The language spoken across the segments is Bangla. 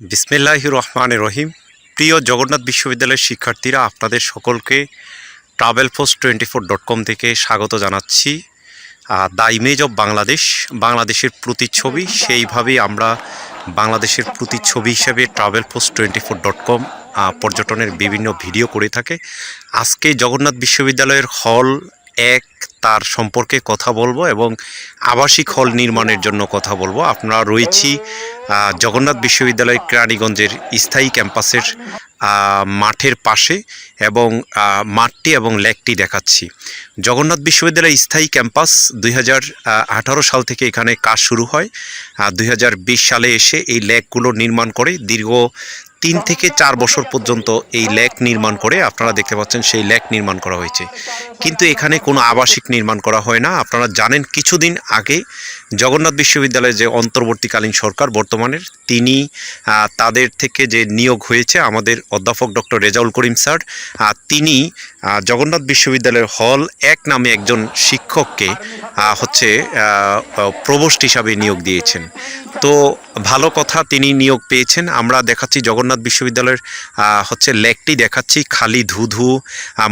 বিসমিল্লাহ রহমান রহিম প্রিয় জগন্নাথ বিশ্ববিদ্যালয়ের শিক্ষার্থীরা, আপনাদের সকলকে travel post twenty four dot com থেকে স্বাগত জানাচ্ছি। দ্য ইমেজ অব বাংলাদেশ, বাংলাদেশের প্রতিচ্ছবি। সেইভাবেই আমরা বাংলাদেশের প্রতিচ্ছবি হিসেবে travel post twenty four dot com পর্যটনের বিভিন্ন ভিডিও করে থাকে। আজকে জগন্নাথ বিশ্ববিদ্যালয়ের হল এক তার সম্পর্কে কথা বলব এবং আবাসিক হল নির্মাণের জন্য কথা বলব। আপনারা রয়েছি জগন্নাথ বিশ্ববিদ্যালয় কেরানীগঞ্জের স্থায়ী ক্যাম্পাসের মাঠের পাশে এবং মাঠটি এবং লেকটি দেখাচ্ছি। জগন্নাথ বিশ্ববিদ্যালয় স্থায়ী ক্যাম্পাস দুই সাল থেকে এখানে কাজ শুরু হয়। দুই হাজার বিশ সালে এসে এই লেকগুলো নির্মাণ করে দীর্ঘ তিন থেকে চার বছর পর্যন্ত এই লেক নির্মাণ করে আপনারা দেখতে পাচ্ছেন সেই লেক নির্মাণ করা হয়েছে। কিন্তু এখানে কোনো আবাসিক নির্মাণ করা হয় না। আপনারা জানেন কিছুদিন আগে জগন্নাথ বিশ্ববিদ্যালয়ের যে অন্তর্বর্তীকালীন সরকার বর্তমানের তিনি তাদের থেকে যে নিয়োগ হয়েছে আমাদের অধ্যাপক ডক্টর রেজাউল করিম স্যার তিনি জগন্নাথ বিশ্ববিদ্যালয়ের হল এক নামে একজন শিক্ষককে হচ্ছে প্রবোস্ট হিসাবে নিয়োগ দিয়েছেন। তো ভালো কথা তিনি নিয়োগ পেয়েছেন। আমরা দেখাচ্ছি জগন্নাথ বিশ্ববিদ্যালয়ের হচ্ছে লেকটি দেখাচ্ছি, খালি ধুধু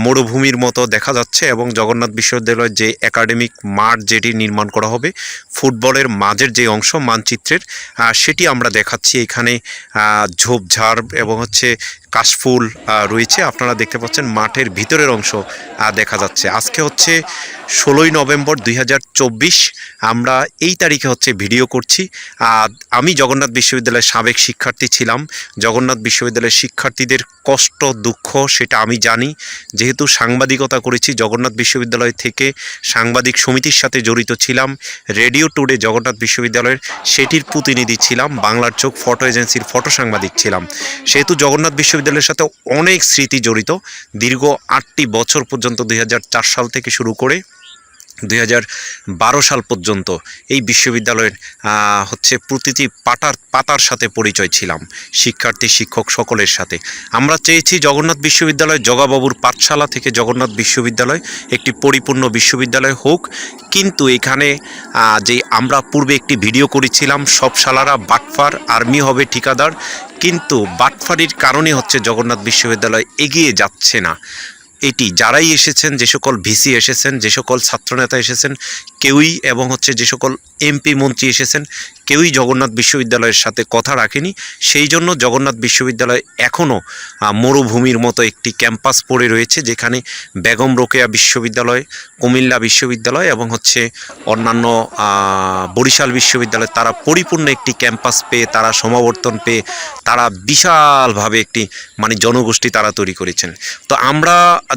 মরুভূমির মতো দেখা যাচ্ছে এবং জগন্নাথ বিশ্ববিদ্যালয়ের যে একাডেমিক মাঠ যেটি নির্মাণ করা হবে, ফুটবলের মাঝের যে অংশ, মানচিত্রের সেটি আমরা দেখাচ্ছি। এখানে ঝোপঝাড় এবং হচ্ছে কাশফুল রয়েছে। আপনারা দেখতে পাচ্ছেন মাঠের ভিতরের অংশ দেখা যাচ্ছে। আজকে হচ্ছে ষোলোই নভেম্বর দুই হাজার চব্বিশ। আমরা এই তারিখে হচ্ছে ভিডিও করছি। আর আমি জগন্নাথ বিশ্ববিদ্যালয়ের সাবেক শিক্ষার্থী ছিলাম। জগন্নাথ বিশ্ববিদ্যালয়ের শিক্ষার্থীদের কষ্ট, দুঃখ সেটা আমি জানি। যেহেতু সাংবাদিকতা করেছি, জগন্নাথ বিশ্ববিদ্যালয় থেকে সাংবাদিক সমিতির সাথে জড়িত ছিলাম। রেডিও টুডে জগন্নাথ বিশ্ববিদ্যালয়ের সেটির প্রতিনিধি ছিলাম। বাংলার চোখ ফটো এজেন্সির ফটো সাংবাদিক ছিলাম। সেহেতু জগন্নাথ বিশ্ববিদ্যালয়ের সাথে অনেক স্মৃতি জড়িত। দীর্ঘ আটটি বছর পর্যন্ত দুই হাজার চার সাল থেকে শুরু করে দুই হাজার বারো সাল পর্যন্ত এই বিশ্ববিদ্যালয়ের হচ্ছে প্রতিটি পাটার, পাতার সাথে পরিচয় ছিলাম, শিক্ষার্থী, শিক্ষক সকলের সাথে। আমরা চেয়েছি জগন্নাথ বিশ্ববিদ্যালয়, জগাবাবুর পাঠশালা থেকে জগন্নাথ বিশ্ববিদ্যালয় একটি পরিপূর্ণ বিশ্ববিদ্যালয় হোক। কিন্তু এখানে যে আমরা পূর্বে একটি ভিডিও করেছিলাম সব শালারা বাটফার, আর্মি হবে ঠিকাদার। কিন্তু বাটফারির কারণে হচ্ছে জগন্নাথ বিশ্ববিদ্যালয় এগিয়ে যাচ্ছে না। এটি যারাই এসেছেন যে সকল ভিসি এসেছেন যে সকল ছাত্রনেতা এসেছেন কেউই এবং হচ্ছে যে সকল এমপি মন্ত্রী এসেছেন, কেউই জগন্নাথ বিশ্ববিদ্যালয়ের সাথে কথা রাখেনি। সেই জন্য জগন্নাথ বিশ্ববিদ্যালয় এখনও মরুভূমির মতো একটি ক্যাম্পাস পড়ে রয়েছে, যেখানে বেগম রোকেয়া বিশ্ববিদ্যালয়, কুমিল্লা বিশ্ববিদ্যালয় এবং হচ্ছে অন্যান্য বরিশাল বিশ্ববিদ্যালয়, তারা পরিপূর্ণ একটি ক্যাম্পাস পেয়ে, তারা সমাবর্তন পেয়ে, তারা বিশালভাবে একটি মানে জনগোষ্ঠী তারা তৈরি করেছেন। তো আমরা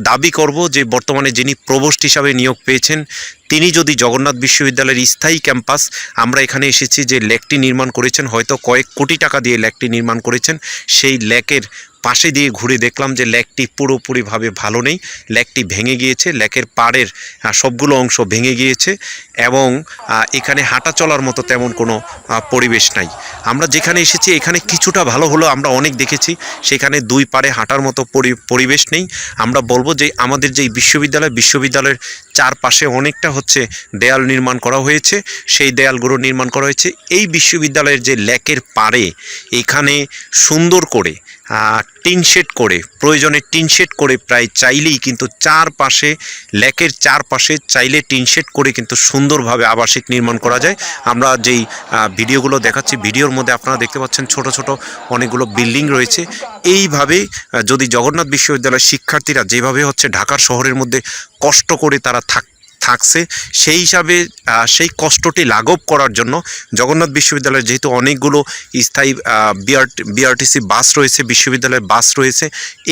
দাবি করব যে বর্তমানে যিনি প্রবোস্ট হিসাবে নিয়োগ পেয়েছেন তিনি যদি জগন্নাথ বিশ্ববিদ্যালয়ের স্থায়ী ক্যাম্পাস, আমরা এখানে এসেছি যে লেকটি নির্মাণ করেছেন, হয়তো কয়েক কোটি টাকা দিয়ে লেকটি নির্মাণ করেছেন, সেই লেকের পাশে দিয়ে ঘুরে দেখলাম যে লেকটি পুরোপুরিভাবে ভালো নেই। লেকটি ভেঙে গিয়েছে, লেকের পাড়ের সবগুলো অংশ ভেঙে গিয়েছে এবং এখানে হাঁটা চলার মতো তেমন কোনো পরিবেশ নাই। আমরা যেখানে এসেছি এখানে কিছুটা ভালো হলো আমরা অনেক দেখেছি, সেখানে দুই পাড়ে হাঁটার মতো পরি- পরিবেশ নেই। আমরা বলব যে আমাদের যে বিশ্ববিদ্যালয়, বিশ্ববিদ্যালয়ের চারপাশে অনেকটা হচ্ছে দেয়াল নির্মাণ করা হয়েছে। সেই দেয়ালগুলো নির্মাণ করা হয়েছে। এই বিশ্ববিদ্যালয়ের যে লেকের পাড়ে, এখানে সুন্দর করে টিনশেড করে, প্রয়োজনে টিনশেড করে প্রায় চাইলেই কিন্তু চারপাশে, লেকের চারপাশে চাইলে টিনশেড করে কিন্তু সুন্দরভাবে আবাসিক নির্মাণ করা যায়। আমরা যেই ভিডিওগুলো দেখাচ্ছি, ভিডিওর মধ্যে আপনারা দেখতে পাচ্ছেন ছোট ছোট অনেকগুলো বিল্ডিং রয়েছে। এইভাবে যদি জগন্নাথ বিশ্ববিদ্যালয়ের শিক্ষার্থীরা যেভাবে হচ্ছে ঢাকার শহরের মধ্যে কষ্ট করে তারা থাক থাকছে, সেই হিসাবে সেই কষ্টটি লাঘব করার জন্য জগন্নাথ বিশ্ববিদ্যালয়ের যেহেতু অনেকগুলো স্থায়ী বিআর বিআরটিসি বাস রয়েছে, বিশ্ববিদ্যালয়ের বাস রয়েছে,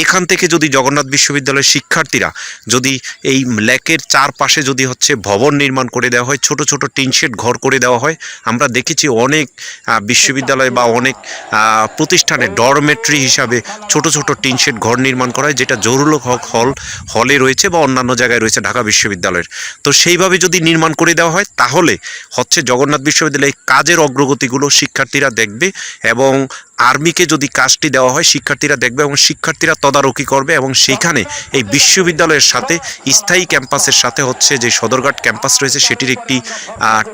এখান থেকে যদি জগন্নাথ বিশ্ববিদ্যালয়ের শিক্ষার্থীরা যদি এই লেকের চারপাশে যদি হচ্ছে ভবন নির্মাণ করে দেওয়া হয়, ছোট ছোট টিনশেড ঘর করে দেওয়া হয়, আমরা দেখেছি অনেক বিশ্ববিদ্যালয় বা অনেক প্রতিষ্ঠানে ডরমেট্রি হিসাবে ছোট ছোট টিনশেড ঘর নির্মাণ করা হয়, যেটা জরুল হক হল, হলে রয়েছে বা অন্যান্য জায়গায় রয়েছে ঢাকা বিশ্ববিদ্যালয়ের। তো সেইভাবে যদি নির্মাণ করে দেওয়া হয়, তাহলে হচ্ছে জগন্নাথ বিশ্ববিদ্যালয়ে কাজের অগ্রগতিগুলো শিক্ষার্থীরা দেখবে এবং আর্মিকে যদি কাজটি দেওয়া হয়, শিক্ষার্থীরা দেখবে এবং শিক্ষার্থীরা তদারকি করবে এবং সেইখানে এই বিশ্ববিদ্যালয়ের সাথে, স্থায়ী ক্যাম্পাসের সাথে হচ্ছে যে সদরঘাট ক্যাম্পাস রয়েছে, সেটির একটি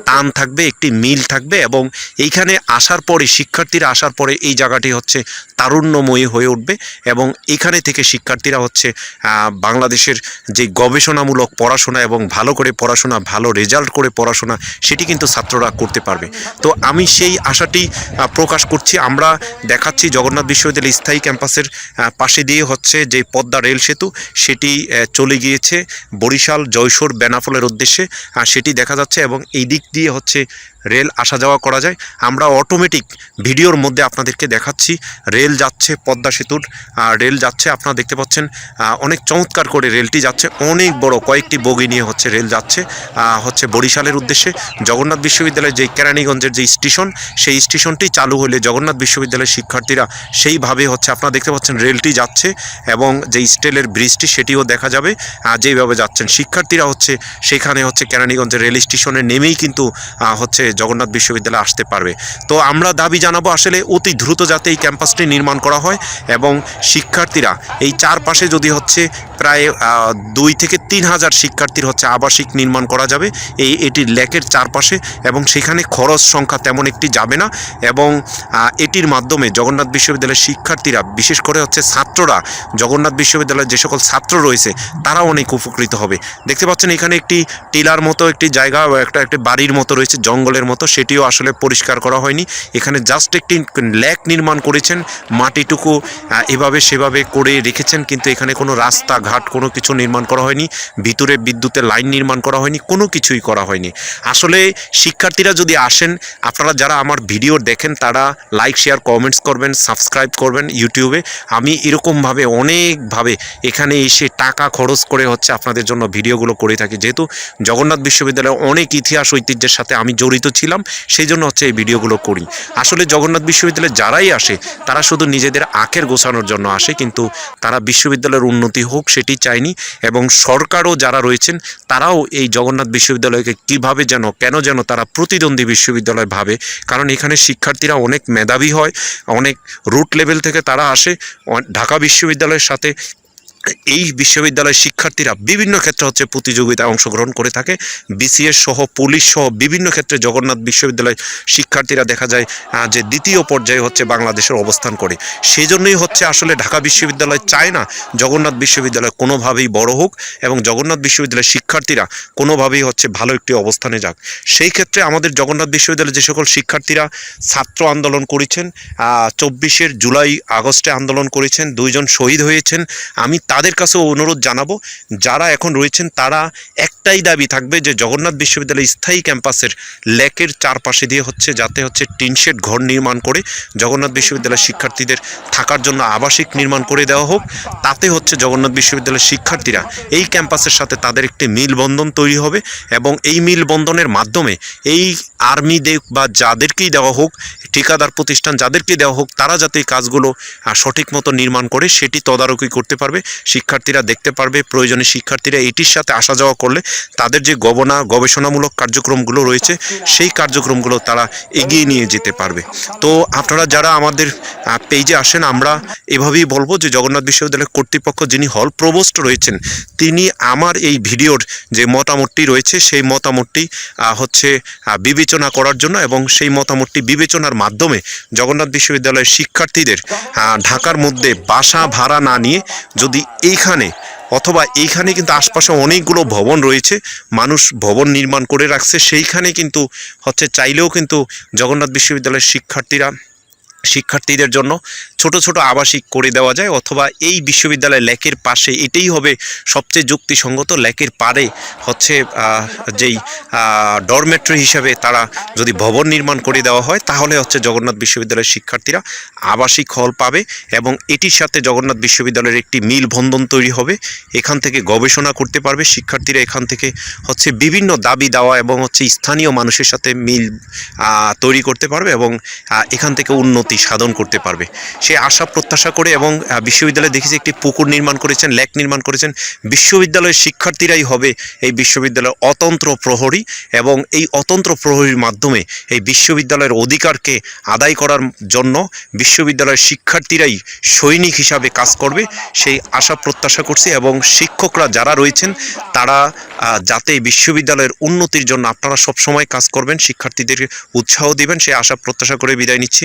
টান থাকবে, একটি মিল থাকবে এবং এইখানে আসার পরে, শিক্ষার্থীরা আসার পরে এই জায়গাটি হচ্ছে তারুণ্যময়ী হয়ে উঠবে এবং এখানে থেকে শিক্ষার্থীরা হচ্ছে বাংলাদেশের যে গবেষণামূলক পড়াশোনা এবং ভালো করে পড়াশোনা, ভালো রেজাল্ট করে পড়াশোনা, সেটি কিন্তু ছাত্ররা করতে পারবে। তো আমি সেই আশাটি প্রকাশ করছি। আমরা দেখাচ্ছি জগন্নাথ বিশ্ববিদ্যালয় স্থায়ী ক্যাম্পাসের পাশে দিয়ে হচ্ছে যে পদ্মা রেল সেতু, সেটি চলে গিয়েছে বরিশাল জয়সোর বেনাফলের উদ্দেশ্যে সেটি দেখা যাচ্ছে এবং এই দিক দিয়ে হচ্ছে রেল আসা যাওয়া করা যায়। আমরা অটোমেটিক ভিডিওর মধ্যে আপনাদেরকে দেখাচ্ছি। রেল যাচ্ছে পদ্মা সেতুর। রেল যাচ্ছে, আপনারা দেখতে পাচ্ছেন অনেক চমৎকার করে রেলটি যাচ্ছে। অনেক বড় কয়েকটি বগি নিয়ে হচ্ছে রেল যাচ্ছে হচ্ছে বরিশালের উদ্দেশ্যে। জগন্নাথ বিশ্ববিদ্যালয়ের যে কেরানীগঞ্জের যে স্টেশন, সেই স্টেশনটি চালু হলে জগন্নাথ বিশ্ববিদ্যালয়ের শিক্ষার্থীরা সেইভাবে হচ্ছে, আপনারা দেখতে পাচ্ছেন রেলটি যাচ্ছে এবং যে স্টেলের ব্রিজটি, সেটিও দেখা যাবে। যেইভাবে যাচ্ছেন শিক্ষার্থীরা হচ্ছে, সেখানে হচ্ছে কেরানীগঞ্জের রেল স্টেশনে নেমেই কিন্তু হচ্ছে জগন্নাথ বিশ্ববিদ্যালয়ে আসতে পারবে। তো আমরা দাবি জানাব আসলে অতি দ্রুত যাতে এই ক্যাম্পাসটি নির্মাণ করা হয় এবং শিক্ষার্থীরা এই চারপাশে যদি হচ্ছে প্রায় দুই থেকে তিন হাজার শিক্ষার্থীর হচ্ছে আবাসিক নির্মাণ করা যাবে। এই এটির লেকের চারপাশে এবং সেখানে খরচ সংখ্যা তেমন একটি যাবে না এবং এটির মাধ্যমে জগন্নাথ বিশ্ববিদ্যালয়ের শিক্ষার্থীরা, বিশেষ করে হচ্ছে ছাত্ররা, জগন্নাথ বিশ্ববিদ্যালয়ের যে সকল ছাত্র রয়েছে তারা অনেক উপকৃত হবে। দেখতে পাচ্ছেন এখানে একটি টিলার মতো একটি জায়গা একটা, একটি বাড়ির মতো রয়েছে, জঙ্গলের মতো। সেটিও আসলে পরিষ্কার করা হয়নি। এখানে জাস্ট একটি ল্যাক নির্মাণ করেছেন, মাটিটুকু এভাবে সেভাবে করে রেখেছেন, কিন্তু এখানে কোনো রাস্তাঘাট কোনো কিছু নির্মাণ করা হয়নি, ভিতরে বিদ্যুতের লাইন নির্মাণ করা হয়নি, কোনো কিছুই করা হয়নি। আসলে শিক্ষার্থীরা যদি আসেন, আপনারা যারা আমার ভিডিও দেখেন, তারা লাইক শেয়ার কমেন্টস করবেন সাবস্ক্রাইব করবেন ইউটিউবে। আমি এরকমভাবে অনেকভাবে এখানে এসে টাকা খরচ করে হচ্ছে আপনাদের জন্য ভিডিওগুলো করে থাকি। যেহেতু জগন্নাথ বিশ্ববিদ্যালয়ে অনেক ইতিহাস ঐতিহ্যের সাথে আমি জড়িত ছিলাম, সেই জন্য হচ্ছে এই ভিডিওগুলো করি। আসলে জগন্নাথ বিশ্ববিদ্যালয়ে যারাই আসে, তারা শুধু নিজেদের আখের গোছানোর জন্য আসে, কিন্তু তারা বিশ্ববিদ্যালয়ের উন্নতি হোক সেটি চায়নি এবং সরকারও যারা রয়েছেন, তারাও এই জগন্নাথ বিশ্ববিদ্যালয়কে কীভাবে যেন, কেন যেন তারা প্রতিদ্বন্দ্বী বিশ্ববিদ্যালয় ভাবে। কারণ এখানে শিক্ষার্থীরা অনেক মেধাবী হয়, অনেক রুট লেভেল থেকে তারা আসে ঢাকা বিশ্ববিদ্যালয়ের সাথে এই বিশ্ববিদ্যালয়ের শিক্ষার্থীরা বিভিন্ন ক্ষেত্রে হচ্ছে প্রতিযোগিতায় অংশগ্রহণ করে থাকে। বিসিএস সহ, পুলিশ সহ বিভিন্ন ক্ষেত্রে জগন্নাথ বিশ্ববিদ্যালয়ের শিক্ষার্থীরা দেখা যায় যে দ্বিতীয় পর্যায়ে হচ্ছে বাংলাদেশের অবস্থান করে। সেই জন্যই হচ্ছে আসলে ঢাকা বিশ্ববিদ্যালয় চায় না জগন্নাথ বিশ্ববিদ্যালয় কোনোভাবেই বড় হোক এবং জগন্নাথ বিশ্ববিদ্যালয়ের শিক্ষার্থীরা কোনোভাবেই হচ্ছে ভালো একটি অবস্থানে যাক। সেই ক্ষেত্রে আমাদের জগন্নাথ বিশ্ববিদ্যালয়ের যে সকল শিক্ষার্থীরা ছাত্র আন্দোলন করেছেন চব্বিশের জুলাই আগস্টে আন্দোলন করেছেন, দুইজন শহীদ হয়েছেন। আমি তাদের কাছেও অনুরোধ জানাব, যারা এখন রয়েছেন তারা একটাই দাবি থাকবে যে জগন্নাথ বিশ্ববিদ্যালয় স্থায়ী ক্যাম্পাসের লেকের চারপাশে দিয়ে হচ্ছে, যাতে হচ্ছে টিনশেড ঘর নির্মাণ করে জগন্নাথ বিশ্ববিদ্যালয়ের শিক্ষার্থীদের থাকার জন্য আবাসিক নির্মাণ করে দেওয়া হোক। তাতে হচ্ছে জগন্নাথ বিশ্ববিদ্যালয়ের শিক্ষার্থীরা এই ক্যাম্পাসের সাথে তাদের একটি মিলবন্ধন তৈরি হবে এবং এই মিলবন্ধনের মাধ্যমে এই আর্মি বা যাদেরকেই দেওয়া হোক, ঠিকাদার প্রতিষ্ঠান যাদেরকে দেওয়া হোক, তারা যাতে এই কাজগুলো সঠিক মতো নির্মাণ করে, সেটি তদারকি করতে পারবে। শিক্ষার্থীরা দেখতে পারবে, প্রয়োজনে শিক্ষার্থীরা এটির সাথে আসা যাওয়া করলে তাদের যে গবেষণা গবেষণামূলক কার্যক্রমগুলো রয়েছে, সেই কার্যক্রমগুলো তারা এগিয়ে নিয়ে যেতে পারবে। তো আপনারা যারা আমাদের পেজে আসেন, আমরা এভাবেই বলব যে জগন্নাথ বিশ্ববিদ্যালয়ের কর্তৃপক্ষ যিনি হল প্রবোস্ট রয়েছেন, তিনি আমার এই ভিডিওর যে মতামতটি রয়েছে, সেই মতামতটি হচ্ছে বিবেচনা করার জন্য এবং সেই মতামতটি বিবেচনার মাধ্যমে জগন্নাথ বিশ্ববিদ্যালয়ের শিক্ষার্থীদের ঢাকার মধ্যে বাসা ভাড়া না নিয়ে যদি এইখানে, অথবা এইখানে কিন্তু আশপাশে অনেকগুলো ভবন রয়েছে, মানুষ ভবন নির্মাণ করে রাখছে। সেইখানে কিন্তু হচ্ছে চাইলেও কিন্তু জগন্নাথ বিশ্ববিদ্যালয়ের শিক্ষার্থীরা শিক্ষার্থীদের জন্য ছোট ছোট আবাসিক করে দেওয়া যায় অথবা এই বিশ্ববিদ্যালয় লেকের পাশে এটাই হবে সবচেয়ে যুক্তিসঙ্গত। লেকের পারে হচ্ছে যেই ডরমেট্রি হিসাবে তারা যদি ভবন নির্মাণ করে দেওয়া হয়, তাহলে হচ্ছে জগন্নাথ বিশ্ববিদ্যালয়ের শিক্ষার্থীরা আবাসিক হল পাবে এবং এটির সাথে জগন্নাথ বিশ্ববিদ্যালয়ের একটি মিল বন্ধন তৈরি হবে। এখান থেকে গবেষণা করতে পারবে শিক্ষার্থীরা এখান থেকে হচ্ছে বিভিন্ন দাবি দেওয়া এবং হচ্ছে স্থানীয় মানুষের সাথে মিল তৈরি করতে পারবে এবং এখান থেকে উন্নতি উন্নতি সাধন করতে পারবে। সে আশা প্রত্যাশা করে এবং বিশ্ববিদ্যালয়ে দেখেছি একটি পুকুর নির্মাণ করেছেন, ল্যাক নির্মাণ করেছেন। বিশ্ববিদ্যালয়ের শিক্ষার্থীরাই হবে এই বিশ্ববিদ্যালয়ের অতন্ত্র প্রহরী এবং এই অতন্ত্র প্রহরীর মাধ্যমে এই বিশ্ববিদ্যালয়ের অধিকারকে আদায় করার জন্য বিশ্ববিদ্যালয়ের শিক্ষার্থীরাই সৈনিক হিসাবে কাজ করবে। সেই আশা প্রত্যাশা করছি এবং শিক্ষকরা যারা রয়েছেন, তারা যাতে বিশ্ববিদ্যালয়ের উন্নতির জন্য আপনারা সবসময় কাজ করবেন শিক্ষার্থীদের উৎসাহ দিবেন সেই আশা প্রত্যাশা করে বিদায় নিচ্ছি।